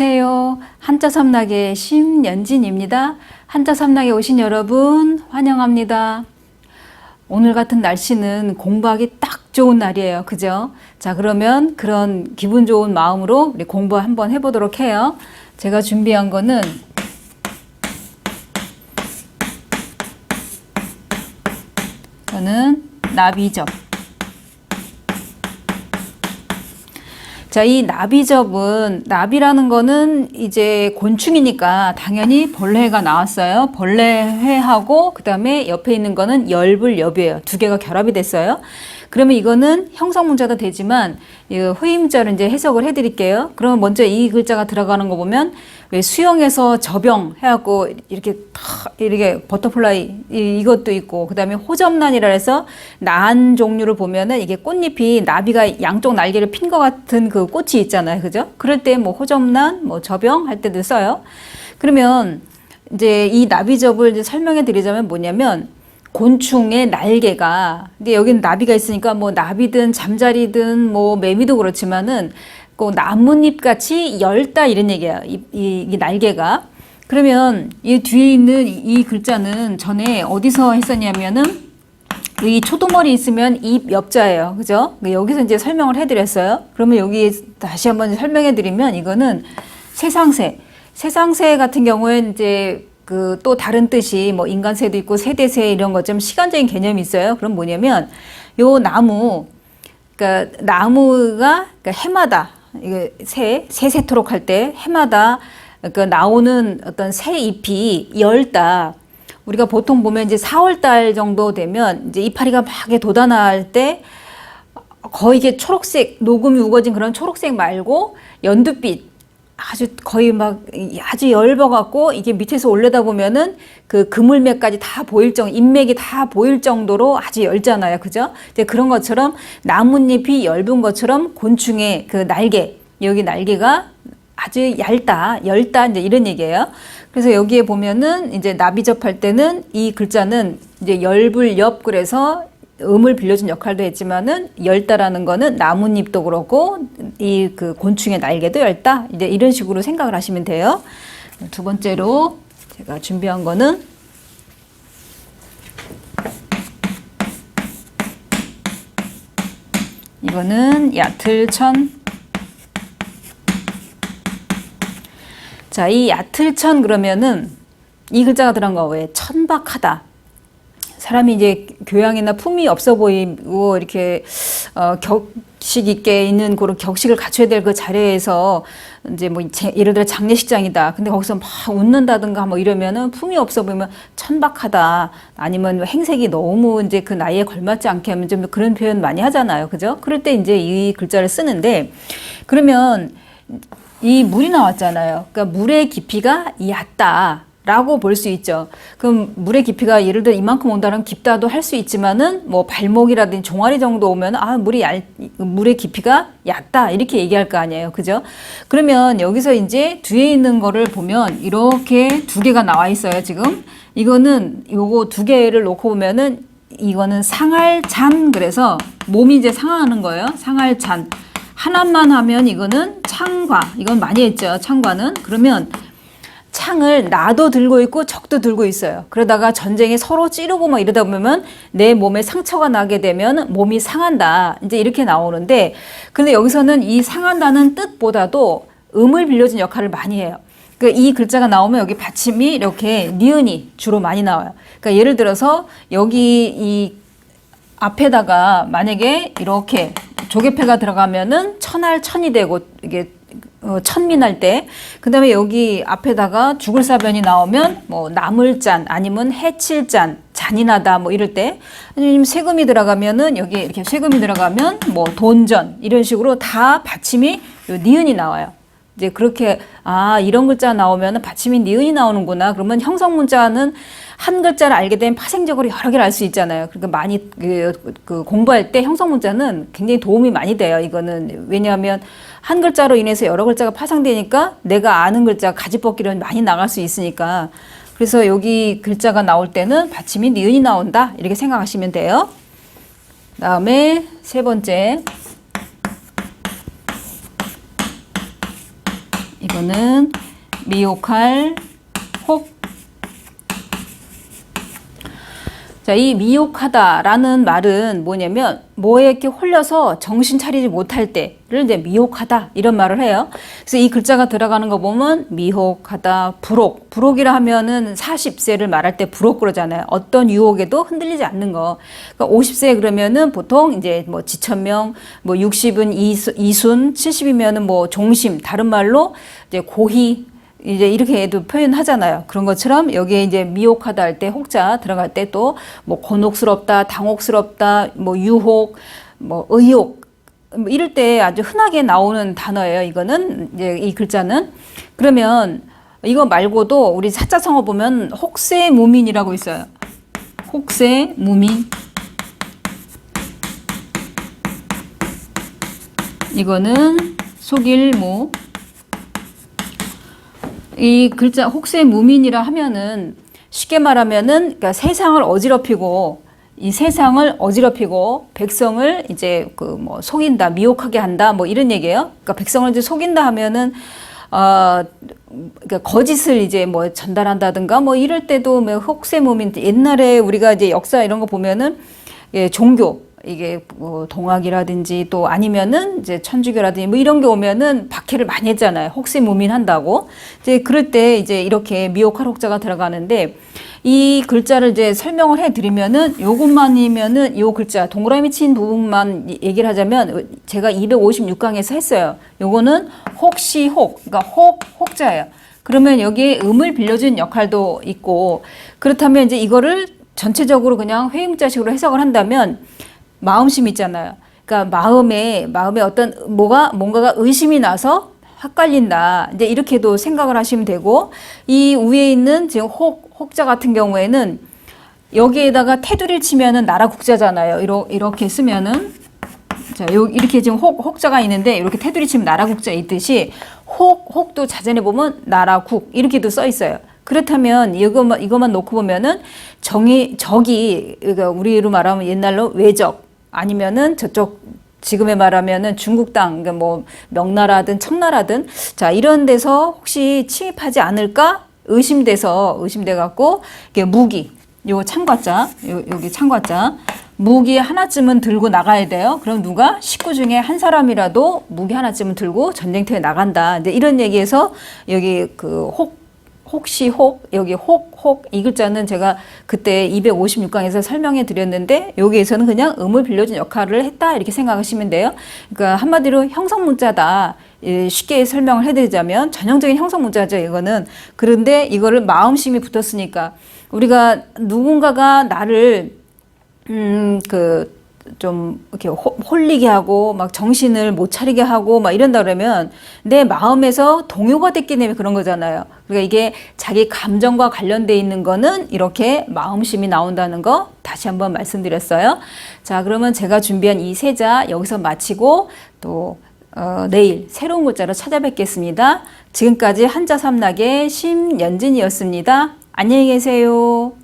안녕하세요. 한자 삼락의 심연진입니다. 한자 삼락에 오신 여러분 환영합니다. 오늘 같은 날씨는 공부하기 딱 좋은 날이에요. 그죠? 자, 그러면 그런 기분 좋은 마음으로 우리 공부 한번 해보도록 해요. 제가 준비한 거는 저는 나비접. 자, 이 나비접은 나비라는 거는 이제 곤충이니까 당연히 벌레가 나왔어요. 벌레회하고 그다음에 옆에 있는 거는 열불엽이에요. 두 개가 결합이 됐어요. 그러면 이거는 형성 문자도 되지만 이 회임자를 이제 해석을 해 드릴게요. 그러면 먼저 이 글자가 들어가는 거 보면 왜 수영에서 접영 해갖고 이렇게 탁 이렇게 버터플라이 이, 이것도 있고 그다음에 호접란이라 해서 난 종류를 보면은 이게 꽃잎이 나비가 양쪽 날개를 핀 것 같은 그 꽃이 있잖아요, 그죠? 그럴 때 뭐 호접란, 뭐 접영 할 때도 써요. 그러면 이제 이 나비접을 이제 설명해 드리자면 뭐냐면 곤충의 날개가 근데 여기는 나비가 있으니까 뭐 나비든 잠자리든 뭐 매미도 그렇지만은 꼭 나뭇잎 같이 열다 이런 얘기야. 이, 이, 이 날개가. 그러면 이 뒤에 있는 이, 이 글자는 전에 어디서 했었냐면은 이 초도머리 있으면 입 옆자예요. 그죠? 여기서 이제 설명을 해드렸어요. 그러면 여기 다시 한번 설명해 드리면 이거는 세상새. 세상새 같은 경우에 이제 그 또 다른 뜻이 뭐 인간새도 있고 세대새 이런 것 좀 시간적인 개념이 있어요. 그럼 뭐냐면 요 나무, 그러니까 나무가 그러니까 해마다 이게 새, 새새토록 할 때 해마다 그 나오는 어떤 새 잎이 열다. 우리가 보통 보면 이제 4월 달 정도 되면 이제 이파리가 막 돋아날 때 거의 이게 초록색 녹음이 우거진 그런 초록색 말고 연두빛 아주 거의 막 아주 엷어갖고 이게 밑에서 올려다 보면은 그 그물맥까지 다 보일 정도, 인맥이 다 보일 정도로 아주 엷잖아요. 그죠? 이제 그런 것처럼 나뭇잎이 엷은 것처럼 곤충의 그 날개, 여기 날개가 아주 얇다, 열다, 이제 이런 얘기예요. 그래서 여기에 보면은 이제 나비 접할 때는 이 글자는 이제 열불 옆 그래서 음을 빌려준 역할도 했지만은 열다라는 거는 나뭇잎도 그렇고 이 그 곤충의 날개도 열다 이제 이런 식으로 생각을 하시면 돼요. 두 번째로 제가 준비한 거는 이거는 야틀천 자, 이 야틀천 그러면은 이 글자가 들어간 거 왜 천박하다. 사람이 이제 교양이나 품이 없어 보이고 이렇게 어, 격식 있게 있는 그런 격식을 갖춰야 될 그 자리에서 이제 뭐 제, 예를 들어 장례식장이다. 근데 거기서 막 웃는다든가 뭐 이러면은 품이 없어 보이면 천박하다. 아니면 행색이 너무 이제 그 나이에 걸맞지 않게 하면 좀 그런 표현 많이 하잖아요. 그죠? 그럴 때 이제 이 글자를 쓰는데 그러면 이 물이 나왔잖아요. 그러니까 물의 깊이가 얕다. 라고 볼 수 있죠. 그럼 물의 깊이가 예를 들어 이만큼 온다면 깊다도 할 수 있지만은 뭐 발목이라든지 종아리 정도 오면 아 물이 얇 물의 깊이가 얕다 이렇게 얘기할 거 아니에요, 그죠? 그러면 여기서 이제 뒤에 있는 거를 보면 이렇게 두 개가 나와 있어요, 지금. 이거는 요거 두 개를 놓고 보면은 이거는 상할잔 그래서 몸이 이제 상하는 거예요, 상할잔. 하나만 하면 이거는 창과 이건 많이 했죠, 창과는 그러면. 창을 나도 들고 있고 적도 들고 있어요. 그러다가 전쟁에 서로 찌르고 막 이러다 보면 내 몸에 상처가 나게 되면 몸이 상한다. 이제 이렇게 나오는데 근데 여기서는 이 상한다는 뜻보다도 음을 빌려준 역할을 많이 해요. 그러니까 이 글자가 나오면 여기 받침이 이렇게 니은이 주로 많이 나와요. 그러니까 예를 들어서 여기 이 앞에다가 만약에 이렇게 조개패가 들어가면은 천할 천이 되고 이게 어, 천민할 때, 그 다음에 여기 앞에다가 죽을 사변이 나오면 뭐 나물잔 아니면 해칠 잔, 잔인하다 뭐 이럴 때, 아니면 세금이 들어가면은 여기 이렇게 세금이 들어가면 뭐 돈전 이런 식으로 다 받침이 요 니은이 나와요. 이제 그렇게 아 이런 글자 나오면 받침이 니은이 나오는구나. 그러면 형성 문자는 한 글자를 알게 되면 파생적으로 여러 개를 알 수 있잖아요. 그러니까 많이 그, 그 공부할 때 형성 문자는 굉장히 도움이 많이 돼요. 이거는 왜냐하면 한 글자로 인해서 여러 글자가 파생되니까 내가 아는 글자 가지벗기로 많이 나갈 수 있으니까 그래서 여기 글자가 나올 때는 받침이 니은이 나온다 이렇게 생각하시면 돼요. 다음에 세 번째 이거는 미혹할 혹. 자, 이 미혹하다라는 말은 뭐냐면 뭐에 이렇게 홀려서 정신 차리지 못할 때를 이제 미혹하다 이런 말을 해요. 그래서 이 글자가 들어가는 거 보면 미혹하다, 불혹. 불혹이라 하면은 40세를 말할 때 불혹 그러잖아요. 어떤 유혹에도 흔들리지 않는 거. 그러니까 50세 그러면은 보통 이제 뭐 지천명, 뭐 60은 이수, 이순, 70이면은 뭐 종심, 다른 말로 이제 고희, 이제 이렇게도 표현하잖아요. 그런 것처럼 여기에 이제 미혹하다 할 때 혹자 들어갈 때 또 뭐 곤혹스럽다, 당혹스럽다, 뭐 유혹, 뭐 의욕 뭐 이럴 때 아주 흔하게 나오는 단어예요. 이거는 이제 이 글자는 그러면 이거 말고도 우리 사자성어 보면 혹세 무민이라고 있어요. 혹세 무민 이거는 속일무 이 글자 혹세 무민이라 하면은 쉽게 말하면은 그러니까 세상을 어지럽히고 이 세상을 어지럽히고 백성을 이제 그 뭐 속인다 미혹하게 한다 뭐 이런 얘기예요. 그러니까 백성을 이제 속인다 하면은 어 그러니까 거짓을 이제 뭐 전달한다든가 뭐 이럴 때도 뭐 혹세 무민 옛날에 우리가 이제 역사 이런 거 보면은 예, 종교 이게 뭐 동학이라든지 또 아니면은 이제 천주교라든지 뭐 이런 게 오면은 박해를 많이 했잖아요. 혹시 무민한다고. 이제 그럴 때 이제 이렇게 미혹할 혹자가 들어가는데 이 글자를 이제 설명을 해 드리면은 요것만이면은 요 글자 동그라미 친 부분만 얘기를 하자면 제가 256강에서 했어요. 요거는 혹시 혹 그러니까 혹 혹자예요. 그러면 여기에 음을 빌려준 역할도 있고 그렇다면 이제 이거를 전체적으로 그냥 회음자식으로 해석을 한다면 마음심 있잖아요. 그러니까 마음에 마음에 어떤 뭐가 뭔가가 의심이 나서 헷갈린다. 이제 이렇게도 생각을 하시면 되고 이 위에 있는 지금 혹 혹자 같은 경우에는 여기에다가 테두리를 치면은 나라 국자잖아요. 이러, 이렇게 쓰면은 자, 요 이렇게 지금 혹 혹자가 있는데 이렇게 테두리 치면 나라 국자 있듯이 혹 혹도 자전에 보면 나라 국 이렇게도 써 있어요. 그렇다면 이것만 이것만 놓고 보면은 정이 적이 그러니까 우리로 말하면 옛날로 외적 아니면은 저쪽 지금에 말하면은 중국 땅, 그러니까 뭐 명나라든 청나라든 자 이런 데서 혹시 침입하지 않을까 의심돼서 의심돼 갖고 이게 무기 요 참과자 요 여기 참과자 무기 하나쯤은 들고 나가야 돼요. 그럼 누가 식구 중에 한 사람이라도 무기 하나쯤은 들고 전쟁터에 나간다. 이제 이런 얘기에서 여기 그혹 혹시 혹 여기 혹 혹 이 글자는 제가 그때 256강에서 설명해 드렸는데 여기에서는 그냥 음을 빌려준 역할을 했다 이렇게 생각하시면 돼요. 그러니까 한마디로 형성 문자다. 예, 쉽게 설명을 해드리자면 전형적인 형성 문자죠. 이거는 그런데 이거를 마음심이 붙었으니까 우리가 누군가가 나를 음그 좀 이렇게 호- 홀리게 하고 막 정신을 못 차리게 하고 막 이런다 그러면 내 마음에서 동요가 됐기 때문에 그런 거잖아요. 그러니까 이게 자기 감정과 관련돼 있는 거는 이렇게 마음심이 나온다는 거 다시 한번 말씀드렸어요. 자, 그러면 제가 준비한 이 세자 여기서 마치고 또 어, 내일 새로운 글자로 찾아뵙겠습니다. 지금까지 한자 삼락의 심연진이었습니다. 안녕히 계세요.